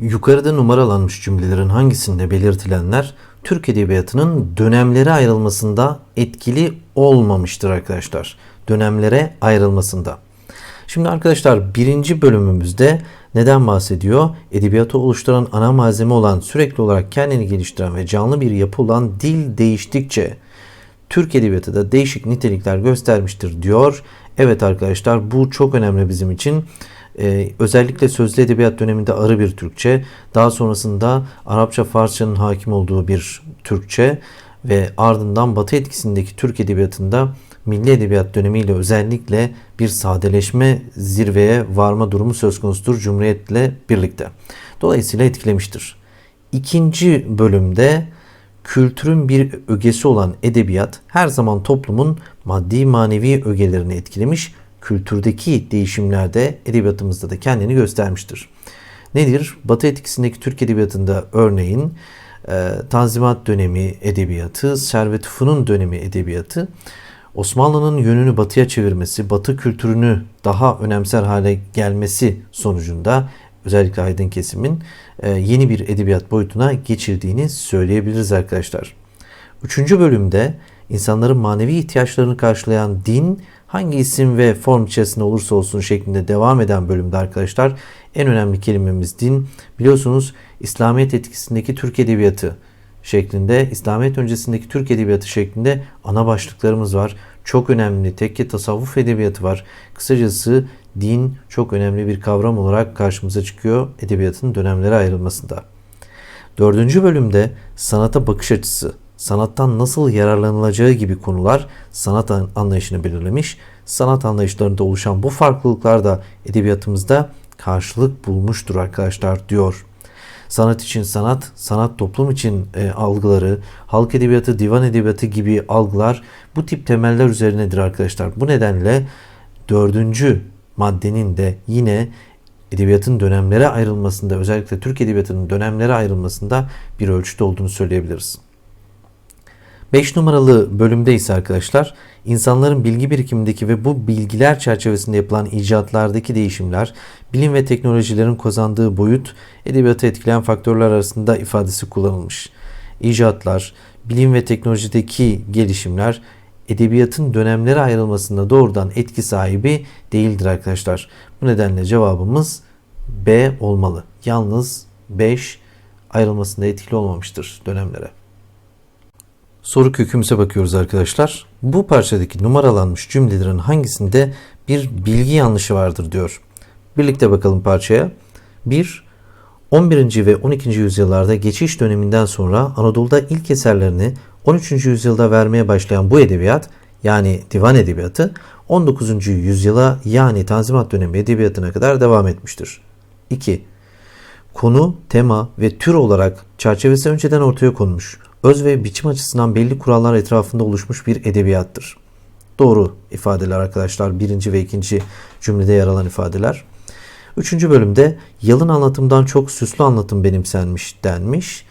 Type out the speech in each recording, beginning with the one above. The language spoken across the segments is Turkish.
Yukarıda numaralanmış cümlelerin hangisinde belirtilenler Türk Edebiyatı'nın dönemlere ayrılmasında etkili olmamıştır arkadaşlar. Dönemlere ayrılmasında. Şimdi arkadaşlar birinci bölümümüzde neden bahsediyor? Edebiyatı oluşturan ana malzeme olan sürekli olarak kendini geliştiren ve canlı bir yapı olan dil değiştikçe Türk Edebiyatı da değişik nitelikler göstermiştir diyor. Evet arkadaşlar bu çok önemli bizim için. Ee, özellikle sözlü edebiyat döneminde arı bir Türkçe, daha sonrasında Arapça Farsçanın hakim olduğu bir Türkçe ve ardından Batı etkisindeki Türk edebiyatında milli edebiyat dönemiyle özellikle bir sadeleşme zirveye varma durumu söz konusudur Cumhuriyet'le birlikte. Dolayısıyla etkilemiştir. İkinci bölümde kültürün bir ögesi olan edebiyat her zaman toplumun maddi manevi ögelerini etkilemiş, kültürdeki değişimlerde edebiyatımızda da kendini göstermiştir. Nedir? Batı etkisindeki Türk edebiyatında örneğin e, Tanzimat dönemi edebiyatı, Servet Fünun dönemi edebiyatı Osmanlı'nın yönünü batıya çevirmesi, batı kültürünü daha önemser hale gelmesi sonucunda özellikle aydın kesimin e, yeni bir edebiyat boyutuna geçirdiğini söyleyebiliriz arkadaşlar. Üçüncü bölümde insanların manevi ihtiyaçlarını karşılayan din hangi isim ve form içerisinde olursa olsun şeklinde devam eden bölümde arkadaşlar en önemli kelimemiz din. Biliyorsunuz İslamiyet etkisindeki Türk Edebiyatı şeklinde, İslamiyet öncesindeki Türk Edebiyatı şeklinde ana başlıklarımız var. Çok önemli tekke tasavvuf edebiyatı var. Kısacası din çok önemli bir kavram olarak karşımıza çıkıyor edebiyatın dönemlere ayrılmasında. Dördüncü bölümde sanata bakış açısı, sanattan nasıl yararlanılacağı gibi konular sanat anlayışını belirlemiş. Sanat anlayışlarında oluşan bu farklılıklar da edebiyatımızda karşılık bulmuştur arkadaşlar diyor. Sanat için sanat, sanat toplum için e, algıları, halk edebiyatı, divan edebiyatı gibi algılar bu tip temeller üzerinedir arkadaşlar. Bu nedenle dördüncü maddenin de yine edebiyatın dönemlere ayrılmasında özellikle Türk edebiyatının dönemlere ayrılmasında bir ölçüde olduğunu söyleyebiliriz. 5 numaralı bölümde ise arkadaşlar insanların bilgi birikimindeki ve bu bilgiler çerçevesinde yapılan icatlardaki değişimler, bilim ve teknolojilerin kazandığı boyut edebiyatı etkileyen faktörler arasında ifadesi kullanılmış. İcatlar, bilim ve teknolojideki gelişimler edebiyatın dönemlere ayrılmasında doğrudan etki sahibi değildir arkadaşlar. Bu nedenle cevabımız B olmalı. Yalnız 5 ayrılmasında etkili olmamıştır dönemlere. Soru kökümüze bakıyoruz arkadaşlar. Bu parçadaki numaralanmış cümlelerin hangisinde bir bilgi yanlışı vardır diyor. Birlikte bakalım parçaya. 1. 11. ve 12. yüzyıllarda geçiş döneminden sonra Anadolu'da ilk eserlerini 13. yüzyılda vermeye başlayan bu edebiyat yani divan edebiyatı 19. yüzyıla yani Tanzimat dönemi edebiyatına kadar devam etmiştir. 2. Konu, tema ve tür olarak çerçevesi önceden ortaya konmuş öz ve biçim açısından belli kurallar etrafında oluşmuş bir edebiyattır. Doğru ifadeler arkadaşlar. Birinci ve ikinci cümlede yer alan ifadeler. Üçüncü bölümde yalın anlatımdan çok süslü anlatım benimsenmiş denmiş.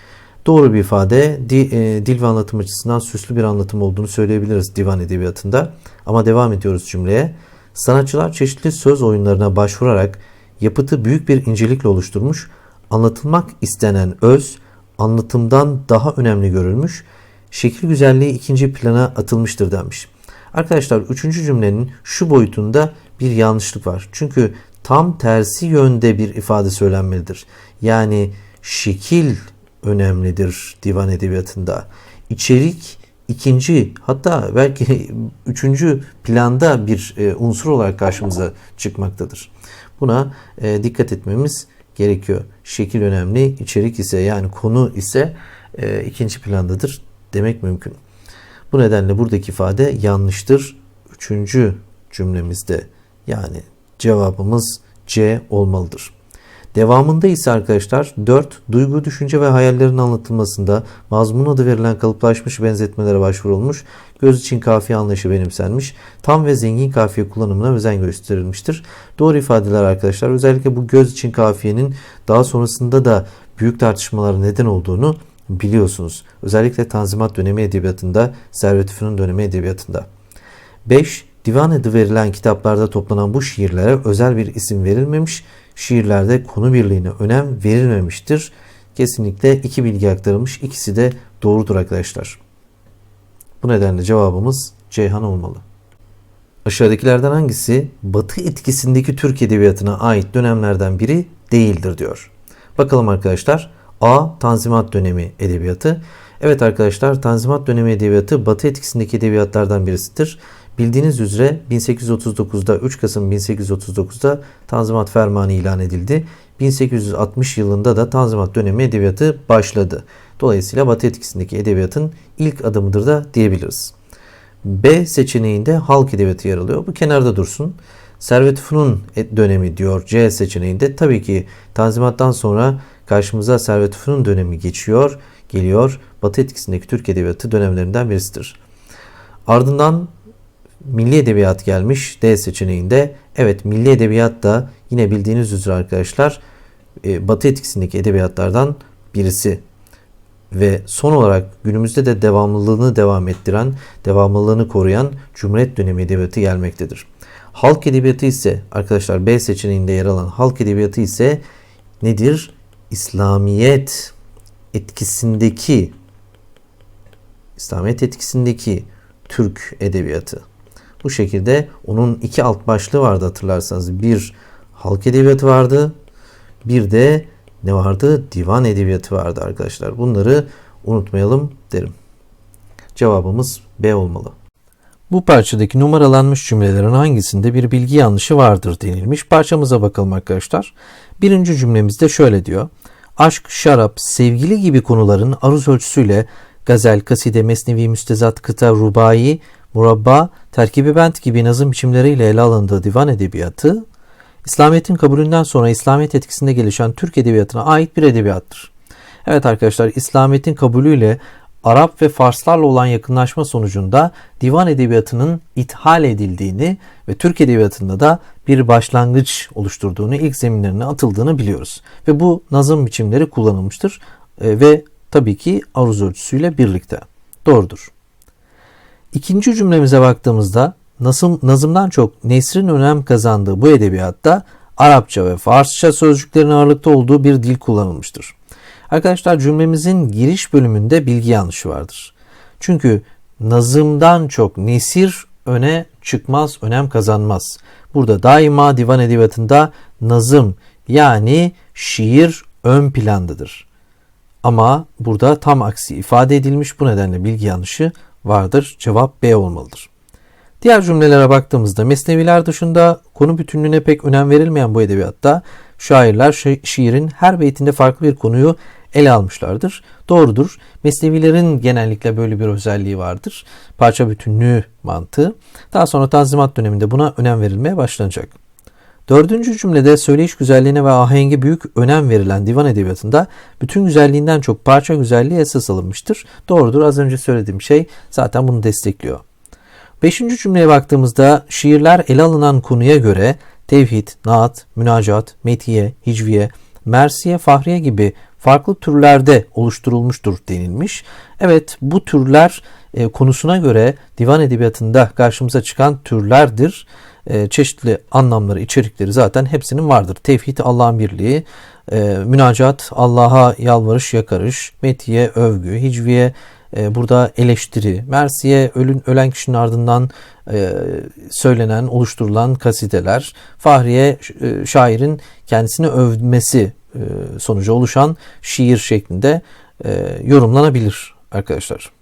Doğru bir ifade. E, dil ve anlatım açısından süslü bir anlatım olduğunu söyleyebiliriz divan edebiyatında. Ama devam ediyoruz cümleye. Sanatçılar çeşitli söz oyunlarına başvurarak yapıtı büyük bir incelikle oluşturmuş, anlatılmak istenen öz, anlatımdan daha önemli görülmüş, şekil güzelliği ikinci plana atılmıştır denmiş. Arkadaşlar üçüncü cümlenin şu boyutunda bir yanlışlık var. Çünkü tam tersi yönde bir ifade söylenmelidir. Yani şekil önemlidir divan edebiyatında. İçerik ikinci hatta belki üçüncü planda bir e, unsur olarak karşımıza çıkmaktadır. Buna e, dikkat etmemiz gerekiyor. Şekil önemli, içerik ise yani konu ise e, ikinci plandadır demek mümkün. Bu nedenle buradaki ifade yanlıştır. Üçüncü cümlemizde yani cevabımız C olmalıdır. Devamında ise arkadaşlar 4. Duygu, düşünce ve hayallerin anlatılmasında mazmun adı verilen kalıplaşmış benzetmelere başvurulmuş, göz için kafiye anlayışı benimsenmiş, tam ve zengin kafiye kullanımına özen gösterilmiştir. Doğru ifadeler arkadaşlar. Özellikle bu göz için kafiyenin daha sonrasında da büyük tartışmalara neden olduğunu biliyorsunuz. Özellikle Tanzimat dönemi edebiyatında, Servet Fünun dönemi edebiyatında. 5. Divan adı verilen kitaplarda toplanan bu şiirlere özel bir isim verilmemiş, şiirlerde konu birliğine önem verilmemiştir. Kesinlikle iki bilgi aktarılmış. İkisi de doğrudur arkadaşlar. Bu nedenle cevabımız Ceyhan olmalı. Aşağıdakilerden hangisi Batı etkisindeki Türk edebiyatına ait dönemlerden biri değildir diyor. Bakalım arkadaşlar. A. Tanzimat dönemi edebiyatı. Evet arkadaşlar Tanzimat dönemi edebiyatı Batı etkisindeki edebiyatlardan birisidir. Bildiğiniz üzere 1839'da 3 Kasım 1839'da Tanzimat Fermanı ilan edildi. 1860 yılında da Tanzimat dönemi edebiyatı başladı. Dolayısıyla Batı etkisindeki edebiyatın ilk adımıdır da diyebiliriz. B seçeneğinde halk edebiyatı yer alıyor. Bu kenarda dursun. Servet Fünun dönemi diyor C seçeneğinde. Tabii ki Tanzimat'tan sonra karşımıza Servet Fünun dönemi geçiyor, geliyor. Batı etkisindeki Türk edebiyatı dönemlerinden birisidir. Ardından Milli Edebiyat gelmiş D seçeneğinde. Evet Milli Edebiyat da yine bildiğiniz üzere arkadaşlar e, Batı etkisindeki edebiyatlardan birisi. Ve son olarak günümüzde de devamlılığını devam ettiren, devamlılığını koruyan Cumhuriyet dönemi edebiyatı gelmektedir. Halk edebiyatı ise arkadaşlar B seçeneğinde yer alan halk edebiyatı ise nedir? İslamiyet etkisindeki İslamiyet etkisindeki Türk edebiyatı. Bu şekilde onun iki alt başlığı vardı hatırlarsanız. Bir halk edebiyatı vardı. Bir de ne vardı? Divan edebiyatı vardı arkadaşlar. Bunları unutmayalım derim. Cevabımız B olmalı. Bu parçadaki numaralanmış cümlelerin hangisinde bir bilgi yanlışı vardır denilmiş. Parçamıza bakalım arkadaşlar. Birinci cümlemizde şöyle diyor. Aşk, şarap, sevgili gibi konuların aruz ölçüsüyle gazel, kaside, mesnevi, müstezat, kıta, rubai, murabba, terkibi bent gibi nazım biçimleriyle ele alındığı divan edebiyatı, İslamiyet'in kabulünden sonra İslamiyet etkisinde gelişen Türk edebiyatına ait bir edebiyattır. Evet arkadaşlar İslamiyet'in kabulüyle Arap ve Farslarla olan yakınlaşma sonucunda divan edebiyatının ithal edildiğini ve Türk edebiyatında da bir başlangıç oluşturduğunu, ilk zeminlerine atıldığını biliyoruz. Ve bu nazım biçimleri kullanılmıştır e, ve tabii ki aruz ölçüsüyle birlikte. Doğrudur. İkinci cümlemize baktığımızda nazım, nazımdan çok Nesrin önem kazandığı bu edebiyatta Arapça ve Farsça sözcüklerin ağırlıkta olduğu bir dil kullanılmıştır. Arkadaşlar cümlemizin giriş bölümünde bilgi yanlışı vardır. Çünkü nazımdan çok nesir öne çıkmaz, önem kazanmaz. Burada daima divan edebiyatında nazım yani şiir ön plandadır. Ama burada tam aksi ifade edilmiş bu nedenle bilgi yanlışı vardır. Cevap B olmalıdır. Diğer cümlelere baktığımızda mesneviler dışında konu bütünlüğüne pek önem verilmeyen bu edebiyatta şairler şi- şiirin her beytinde farklı bir konuyu ele almışlardır. Doğrudur. Mesnevilerin genellikle böyle bir özelliği vardır. Parça bütünlüğü mantığı. Daha sonra Tanzimat döneminde buna önem verilmeye başlanacak. Dördüncü cümlede söyleyiş güzelliğine ve ahengi büyük önem verilen divan edebiyatında bütün güzelliğinden çok parça güzelliği esas alınmıştır. Doğrudur az önce söylediğim şey zaten bunu destekliyor. Beşinci cümleye baktığımızda şiirler ele alınan konuya göre tevhid, naat, münacat, metiye, hicviye, mersiye, fahriye gibi farklı türlerde oluşturulmuştur denilmiş. Evet bu türler e, konusuna göre divan edebiyatında karşımıza çıkan türlerdir. E, çeşitli anlamları, içerikleri zaten hepsinin vardır. Tevhid Allah'ın birliği, e, münacat Allah'a yalvarış, yakarış, metiye, övgü, hicviye, e, burada eleştiri, Mersiye ölün, ölen kişinin ardından söylenen, oluşturulan kasideler, Fahriye şairin kendisini övmesi sonucu oluşan şiir şeklinde yorumlanabilir arkadaşlar.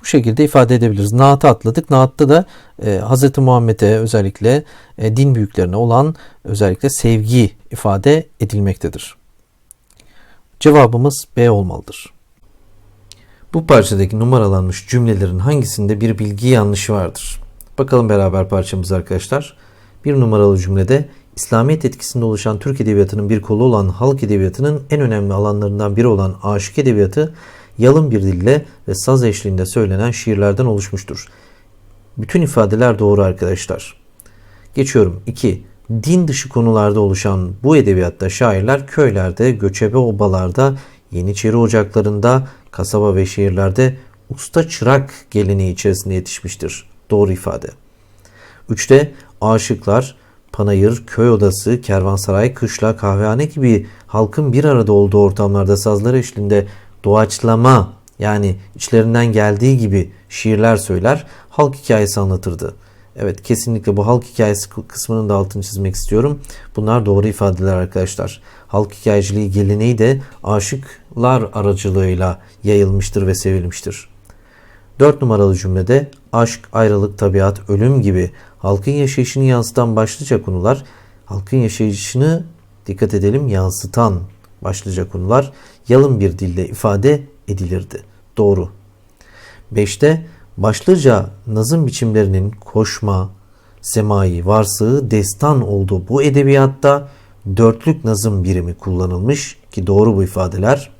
Bu şekilde ifade edebiliriz. Naat'ı atladık. Naat'ta da e, Hz. Muhammed'e özellikle e, din büyüklerine olan özellikle sevgi ifade edilmektedir. Cevabımız B olmalıdır. Bu parçadaki numaralanmış cümlelerin hangisinde bir bilgi yanlışı vardır? Bakalım beraber parçamız arkadaşlar. Bir numaralı cümlede İslamiyet etkisinde oluşan Türk Edebiyatı'nın bir kolu olan halk edebiyatının en önemli alanlarından biri olan aşık edebiyatı yalın bir dille ve saz eşliğinde söylenen şiirlerden oluşmuştur. Bütün ifadeler doğru arkadaşlar. Geçiyorum. 2. Din dışı konularda oluşan bu edebiyatta şairler köylerde, göçebe obalarda, yeniçeri ocaklarında, kasaba ve şehirlerde usta çırak geleneği içerisinde yetişmiştir. Doğru ifade. 3'te aşıklar panayır, köy odası, kervansaray, kışla, kahvehane gibi halkın bir arada olduğu ortamlarda sazları eşliğinde doğaçlama yani içlerinden geldiği gibi şiirler söyler, halk hikayesi anlatırdı. Evet kesinlikle bu halk hikayesi kısmının da altını çizmek istiyorum. Bunlar doğru ifadeler arkadaşlar. Halk hikayeciliği geleneği de aşıklar aracılığıyla yayılmıştır ve sevilmiştir. 4 numaralı cümlede aşk, ayrılık, tabiat, ölüm gibi halkın yaşayışını yansıtan başlıca konular, halkın yaşayışını dikkat edelim yansıtan başlıca konular yalın bir dilde ifade edilirdi. Doğru. 5'te başlıca nazım biçimlerinin koşma, semai, varsığı, destan olduğu bu edebiyatta dörtlük nazım birimi kullanılmış ki doğru bu ifadeler.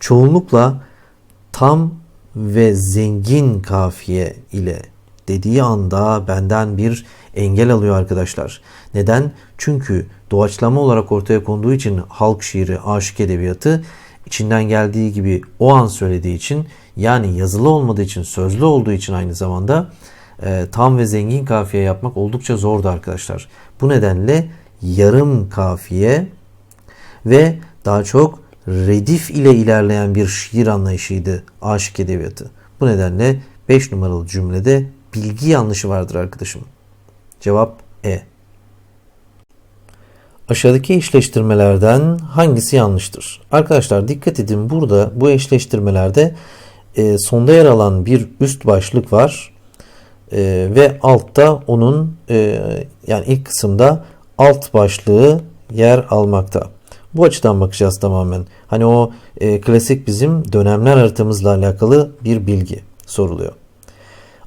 Çoğunlukla tam ve zengin kafiye ile dediği anda benden bir engel alıyor arkadaşlar. Neden? Çünkü doğaçlama olarak ortaya konduğu için halk şiiri, aşık edebiyatı içinden geldiği gibi o an söylediği için yani yazılı olmadığı için sözlü olduğu için aynı zamanda e, tam ve zengin kafiye yapmak oldukça zordu arkadaşlar. Bu nedenle yarım kafiye ve daha çok redif ile ilerleyen bir şiir anlayışıydı aşık edebiyatı. Bu nedenle 5 numaralı cümlede bilgi yanlışı vardır arkadaşım. Cevap E. Aşağıdaki eşleştirmelerden hangisi yanlıştır? Arkadaşlar dikkat edin burada bu eşleştirmelerde e, sonda yer alan bir üst başlık var e, ve altta onun e, yani ilk kısımda alt başlığı yer almakta. Bu açıdan bakacağız tamamen. Hani o e, klasik bizim dönemler haritamızla alakalı bir bilgi soruluyor.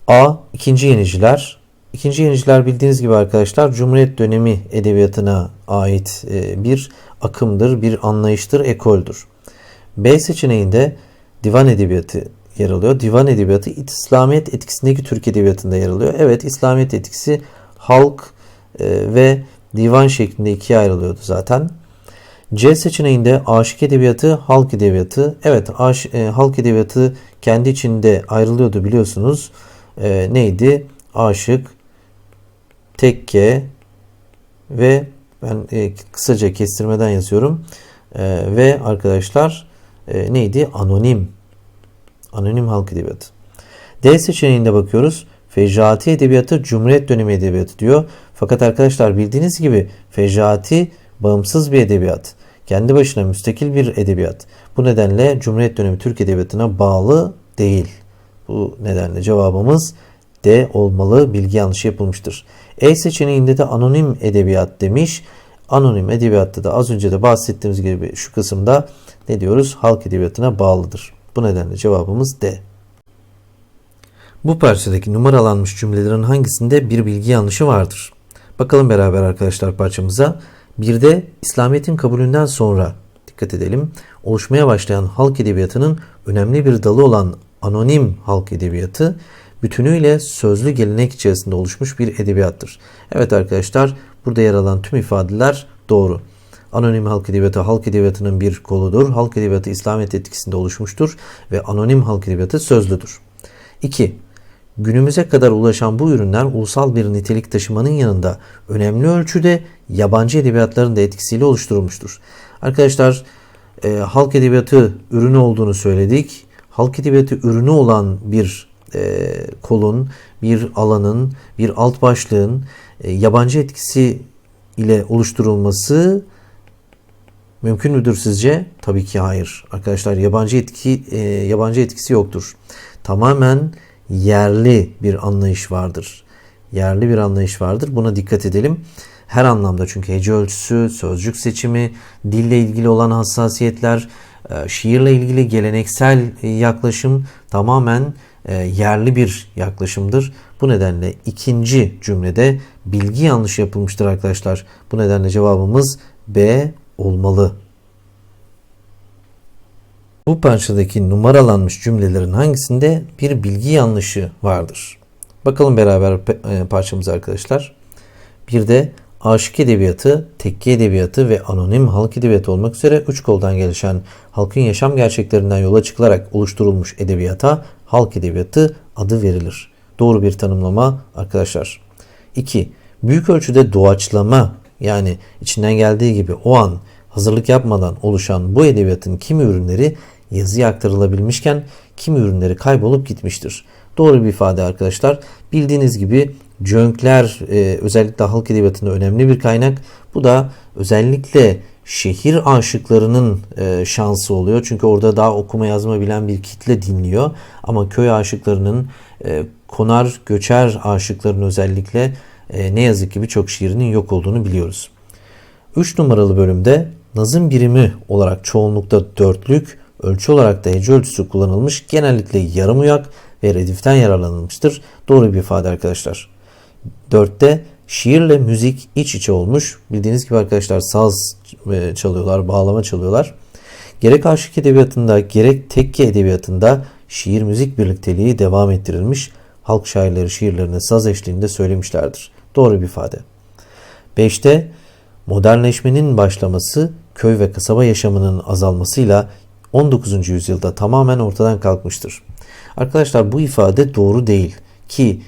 A. ikinci yeniciler. İkinci yeniciler bildiğiniz gibi arkadaşlar Cumhuriyet dönemi edebiyatına ait e, bir akımdır, bir anlayıştır, ekoldür. B seçeneğinde divan edebiyatı yer alıyor. Divan edebiyatı İslamiyet etkisindeki Türk edebiyatında yer alıyor. Evet İslamiyet etkisi halk e, ve divan şeklinde ikiye ayrılıyordu zaten. C seçeneğinde aşık edebiyatı, halk edebiyatı. Evet aş, e, halk edebiyatı kendi içinde ayrılıyordu biliyorsunuz. E, neydi? Aşık, tekke ve ben e, kısaca kestirmeden yazıyorum. E, ve arkadaşlar e, neydi? Anonim. Anonim halk edebiyatı. D seçeneğinde bakıyoruz. Fecati edebiyatı Cumhuriyet dönemi edebiyatı diyor. Fakat arkadaşlar bildiğiniz gibi Fecati bağımsız bir edebiyat. Kendi başına müstakil bir edebiyat. Bu nedenle Cumhuriyet dönemi Türk edebiyatına bağlı değil. Bu nedenle cevabımız D olmalı. Bilgi yanlışı yapılmıştır. E seçeneğinde de anonim edebiyat demiş. Anonim edebiyatta da az önce de bahsettiğimiz gibi şu kısımda ne diyoruz? Halk edebiyatına bağlıdır. Bu nedenle cevabımız D. Bu parçadaki numaralanmış cümlelerin hangisinde bir bilgi yanlışı vardır? Bakalım beraber arkadaşlar parçamıza. Bir de İslamiyet'in kabulünden sonra dikkat edelim oluşmaya başlayan halk edebiyatının önemli bir dalı olan anonim halk edebiyatı bütünüyle sözlü gelenek içerisinde oluşmuş bir edebiyattır. Evet arkadaşlar burada yer alan tüm ifadeler doğru. Anonim halk edebiyatı halk edebiyatının bir koludur. Halk edebiyatı İslamiyet etkisinde oluşmuştur ve anonim halk edebiyatı sözlüdür. 2. Günümüze kadar ulaşan bu ürünler ulusal bir nitelik taşımanın yanında önemli ölçüde yabancı edebiyatların da etkisiyle oluşturulmuştur. Arkadaşlar e, halk edebiyatı ürünü olduğunu söyledik. Halk edebiyatı ürünü olan bir e, kolun, bir alanın, bir alt başlığın e, yabancı etkisi ile oluşturulması mümkün müdür sizce? Tabii ki hayır. Arkadaşlar yabancı etki e, yabancı etkisi yoktur. Tamamen yerli bir anlayış vardır. Yerli bir anlayış vardır. Buna dikkat edelim. Her anlamda çünkü hece ölçüsü, sözcük seçimi, dille ilgili olan hassasiyetler, şiirle ilgili geleneksel yaklaşım tamamen e, yerli bir yaklaşımdır. Bu nedenle ikinci cümlede bilgi yanlış yapılmıştır arkadaşlar. Bu nedenle cevabımız B olmalı. Bu parçadaki numaralanmış cümlelerin hangisinde bir bilgi yanlışı vardır? Bakalım beraber e, parçamıza arkadaşlar. Bir de aşık edebiyatı, tekke edebiyatı ve anonim halk edebiyatı olmak üzere üç koldan gelişen halkın yaşam gerçeklerinden yola çıkılarak oluşturulmuş edebiyata halk edebiyatı adı verilir. Doğru bir tanımlama arkadaşlar. 2. Büyük ölçüde doğaçlama yani içinden geldiği gibi o an hazırlık yapmadan oluşan bu edebiyatın kimi ürünleri yazıya aktarılabilmişken kimi ürünleri kaybolup gitmiştir. Doğru bir ifade arkadaşlar. Bildiğiniz gibi cönkler e, özellikle halk edebiyatında önemli bir kaynak. Bu da özellikle şehir aşıklarının e, şansı oluyor. Çünkü orada daha okuma yazma bilen bir kitle dinliyor. Ama köy aşıklarının e, konar göçer aşıkların özellikle e, ne yazık ki birçok şiirinin yok olduğunu biliyoruz. 3 numaralı bölümde nazım birimi olarak çoğunlukta dörtlük, ölçü olarak da hece ölçüsü kullanılmış. Genellikle yarım uyak ve rediften yararlanılmıştır. Doğru bir ifade arkadaşlar. 4'te şiirle müzik iç içe olmuş. Bildiğiniz gibi arkadaşlar saz e, çalıyorlar, bağlama çalıyorlar. Gerek aşık edebiyatında gerek tekke edebiyatında şiir müzik birlikteliği devam ettirilmiş. Halk şairleri şiirlerini saz eşliğinde söylemişlerdir. Doğru bir ifade. 5'te modernleşmenin başlaması köy ve kasaba yaşamının azalmasıyla 19. yüzyılda tamamen ortadan kalkmıştır. Arkadaşlar bu ifade doğru değil ki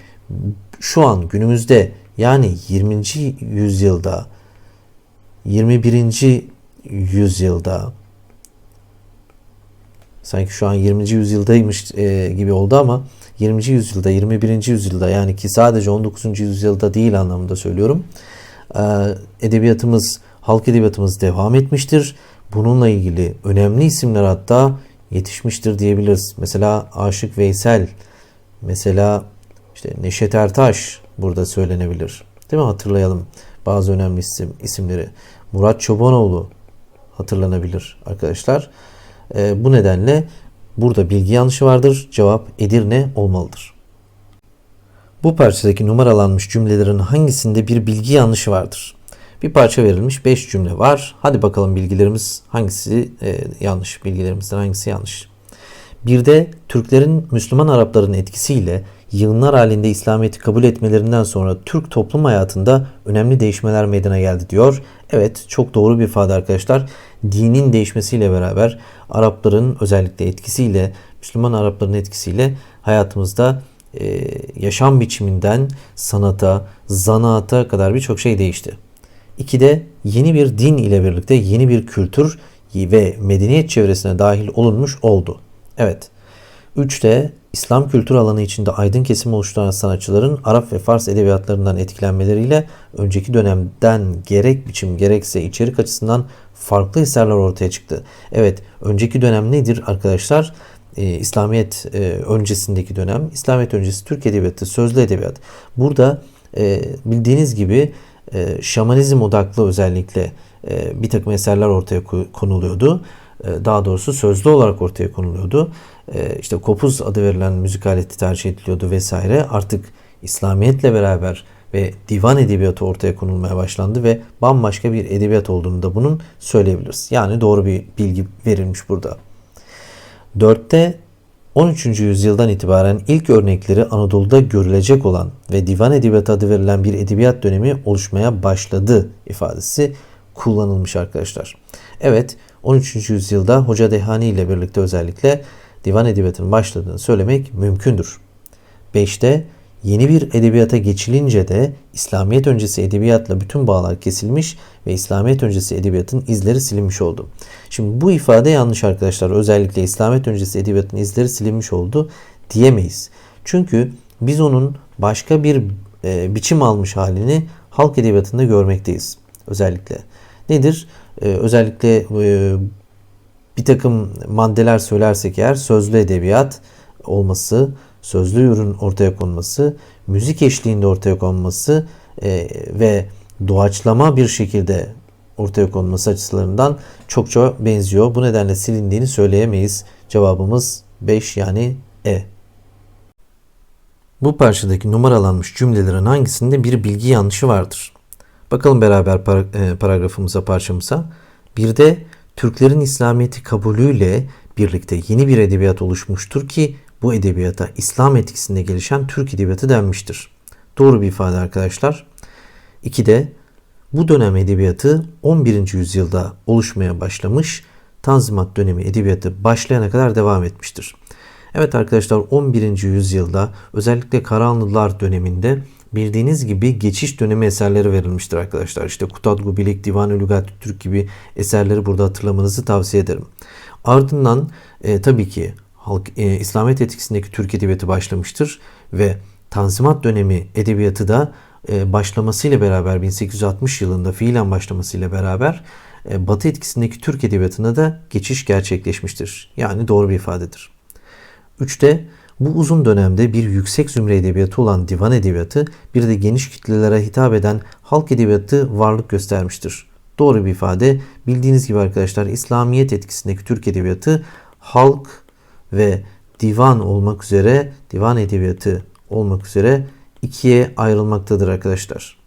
şu an günümüzde yani 20. yüzyılda 21. yüzyılda sanki şu an 20. yüzyıldaymış e, gibi oldu ama 20. yüzyılda 21. yüzyılda yani ki sadece 19. yüzyılda değil anlamında söylüyorum. E, edebiyatımız, halk edebiyatımız devam etmiştir. Bununla ilgili önemli isimler hatta yetişmiştir diyebiliriz. Mesela Aşık Veysel, mesela işte Neşet Ertaş burada söylenebilir. Değil mi? Hatırlayalım bazı önemli isim, isimleri. Murat Çobanoğlu hatırlanabilir arkadaşlar. E, bu nedenle burada bilgi yanlışı vardır. Cevap Edirne olmalıdır. Bu parçadaki numaralanmış cümlelerin hangisinde bir bilgi yanlışı vardır? Bir parça verilmiş 5 cümle var. Hadi bakalım bilgilerimiz hangisi e, yanlış? Bilgilerimizden hangisi yanlış? Bir de Türklerin Müslüman Arapların etkisiyle yığınlar halinde İslamiyet'i kabul etmelerinden sonra Türk toplum hayatında önemli değişmeler meydana geldi diyor. Evet çok doğru bir ifade arkadaşlar. Dinin değişmesiyle beraber Arapların özellikle etkisiyle Müslüman Arapların etkisiyle hayatımızda e, yaşam biçiminden sanata, zanaata kadar birçok şey değişti. İkide yeni bir din ile birlikte yeni bir kültür ve medeniyet çevresine dahil olunmuş oldu. Evet. Üçte İslam kültür alanı içinde aydın kesim oluşturan sanatçıların Arap ve Fars edebiyatlarından etkilenmeleriyle önceki dönemden gerek biçim gerekse içerik açısından farklı eserler ortaya çıktı. Evet, önceki dönem nedir arkadaşlar? Ee, İslamiyet e, öncesindeki dönem, İslamiyet öncesi Türk edebiyatı, sözlü edebiyat. Burada e, bildiğiniz gibi e, şamanizm odaklı özellikle e, bir takım eserler ortaya konuluyordu. E, daha doğrusu sözlü olarak ortaya konuluyordu. E, işte kopuz adı verilen müzik aleti tercih ediliyordu vesaire. Artık İslamiyetle beraber ve divan edebiyatı ortaya konulmaya başlandı ve bambaşka bir edebiyat olduğunu da bunun söyleyebiliriz. Yani doğru bir bilgi verilmiş burada. Dörtte 13. yüzyıldan itibaren ilk örnekleri Anadolu'da görülecek olan ve divan edebiyatı adı verilen bir edebiyat dönemi oluşmaya başladı ifadesi kullanılmış arkadaşlar. Evet 13. yüzyılda Hoca Dehani ile birlikte özellikle divan edebiyatının başladığını söylemek mümkündür. 5'te yeni bir edebiyata geçilince de İslamiyet öncesi edebiyatla bütün bağlar kesilmiş ve İslamiyet öncesi edebiyatın izleri silinmiş oldu. Şimdi bu ifade yanlış arkadaşlar. Özellikle İslamiyet öncesi edebiyatın izleri silinmiş oldu diyemeyiz. Çünkü biz onun başka bir e, biçim almış halini halk edebiyatında görmekteyiz. Özellikle. Nedir? Ee, özellikle e, bir takım maddeler söylersek eğer sözlü edebiyat olması, sözlü ürün ortaya konması, müzik eşliğinde ortaya konması e, ve doğaçlama bir şekilde ortaya konması açılarından çok çok benziyor. Bu nedenle silindiğini söyleyemeyiz. Cevabımız 5 yani E. Bu parçadaki numaralanmış cümlelerin hangisinde bir bilgi yanlışı vardır? Bakalım beraber e, paragrafımıza, parçamıza. Bir de Türklerin İslamiyet'i kabulüyle birlikte yeni bir edebiyat oluşmuştur ki bu edebiyata İslam etkisinde gelişen Türk edebiyatı denmiştir. Doğru bir ifade arkadaşlar. İki de bu dönem edebiyatı 11. yüzyılda oluşmaya başlamış, Tanzimat dönemi edebiyatı başlayana kadar devam etmiştir. Evet arkadaşlar 11. yüzyılda özellikle Karahanlılar döneminde bildiğiniz gibi geçiş dönemi eserleri verilmiştir arkadaşlar. İşte Kutadgu Bilik, Divan-ı Türk gibi eserleri burada hatırlamanızı tavsiye ederim. Ardından e, tabii ki halk, e, İslamiyet etkisindeki Türk Edebiyatı başlamıştır ve Tanzimat dönemi edebiyatı da e, başlamasıyla beraber 1860 yılında fiilen başlamasıyla beraber e, Batı etkisindeki Türk Edebiyatı'na da geçiş gerçekleşmiştir. Yani doğru bir ifadedir. Üçte bu uzun dönemde bir yüksek zümre edebiyatı olan divan edebiyatı bir de geniş kitlelere hitap eden halk edebiyatı varlık göstermiştir. Doğru bir ifade. Bildiğiniz gibi arkadaşlar İslamiyet etkisindeki Türk edebiyatı halk ve divan olmak üzere divan edebiyatı olmak üzere ikiye ayrılmaktadır arkadaşlar.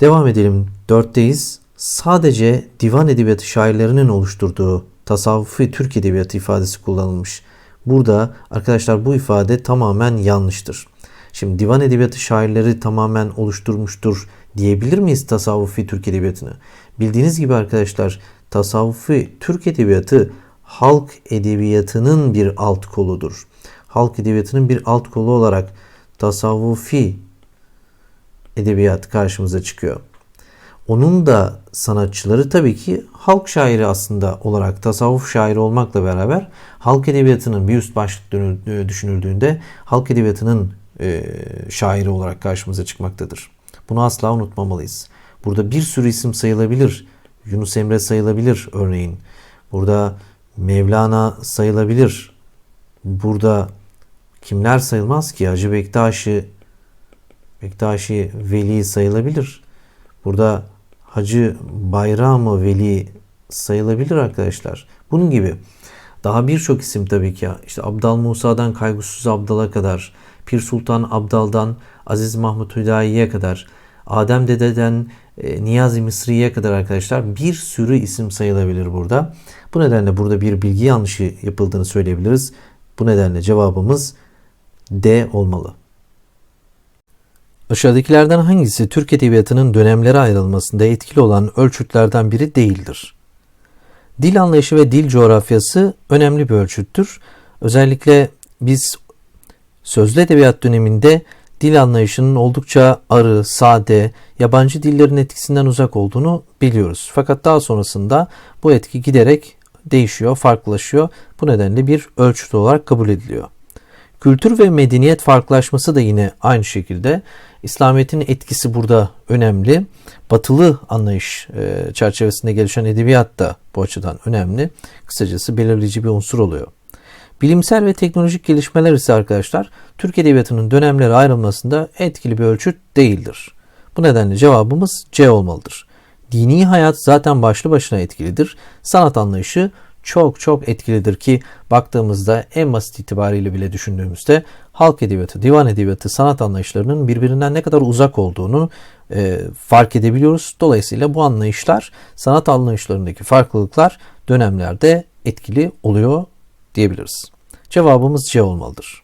Devam edelim. Dörtteyiz. Sadece divan edebiyatı şairlerinin oluşturduğu tasavvufi Türk edebiyatı ifadesi kullanılmış. Burada arkadaşlar bu ifade tamamen yanlıştır. Şimdi divan edebiyatı şairleri tamamen oluşturmuştur diyebilir miyiz tasavvufi Türk edebiyatını? Bildiğiniz gibi arkadaşlar tasavvufi Türk edebiyatı halk edebiyatının bir alt koludur. Halk edebiyatının bir alt kolu olarak tasavvufi edebiyat karşımıza çıkıyor. Onun da sanatçıları tabii ki halk şairi aslında olarak tasavvuf şairi olmakla beraber halk edebiyatının bir üst başlık e, düşünüldüğünde halk edebiyatının e, şairi olarak karşımıza çıkmaktadır. Bunu asla unutmamalıyız. Burada bir sürü isim sayılabilir. Yunus Emre sayılabilir örneğin. Burada Mevlana sayılabilir. Burada kimler sayılmaz ki? Hacı Bektaşi Bektaşi Veli sayılabilir. Burada Hacı Bayram-ı Veli sayılabilir arkadaşlar. Bunun gibi daha birçok isim tabii ki. İşte Abdal Musa'dan Kaygısız Abdal'a kadar, Pir Sultan Abdal'dan Aziz Mahmut Hüdayi'ye kadar, Adem Dede'den e, Niyazi Mısri'ye kadar arkadaşlar bir sürü isim sayılabilir burada. Bu nedenle burada bir bilgi yanlışı yapıldığını söyleyebiliriz. Bu nedenle cevabımız D olmalı. Aşağıdakilerden hangisi Türk Edebiyatı'nın dönemlere ayrılmasında etkili olan ölçütlerden biri değildir? Dil anlayışı ve dil coğrafyası önemli bir ölçüttür. Özellikle biz sözlü edebiyat döneminde dil anlayışının oldukça arı, sade, yabancı dillerin etkisinden uzak olduğunu biliyoruz. Fakat daha sonrasında bu etki giderek değişiyor, farklılaşıyor. Bu nedenle bir ölçüt olarak kabul ediliyor. Kültür ve medeniyet farklılaşması da yine aynı şekilde. İslamiyet'in etkisi burada önemli. Batılı anlayış e, çerçevesinde gelişen edebiyat da bu açıdan önemli. Kısacası belirleyici bir unsur oluyor. Bilimsel ve teknolojik gelişmeler ise arkadaşlar Türk Edebiyatı'nın dönemlere ayrılmasında etkili bir ölçüt değildir. Bu nedenle cevabımız C olmalıdır. Dini hayat zaten başlı başına etkilidir. Sanat anlayışı çok çok etkilidir ki baktığımızda en basit itibariyle bile düşündüğümüzde halk edebiyatı, divan edebiyatı, sanat anlayışlarının birbirinden ne kadar uzak olduğunu e, fark edebiliyoruz. Dolayısıyla bu anlayışlar, sanat anlayışlarındaki farklılıklar dönemlerde etkili oluyor diyebiliriz. Cevabımız C olmalıdır.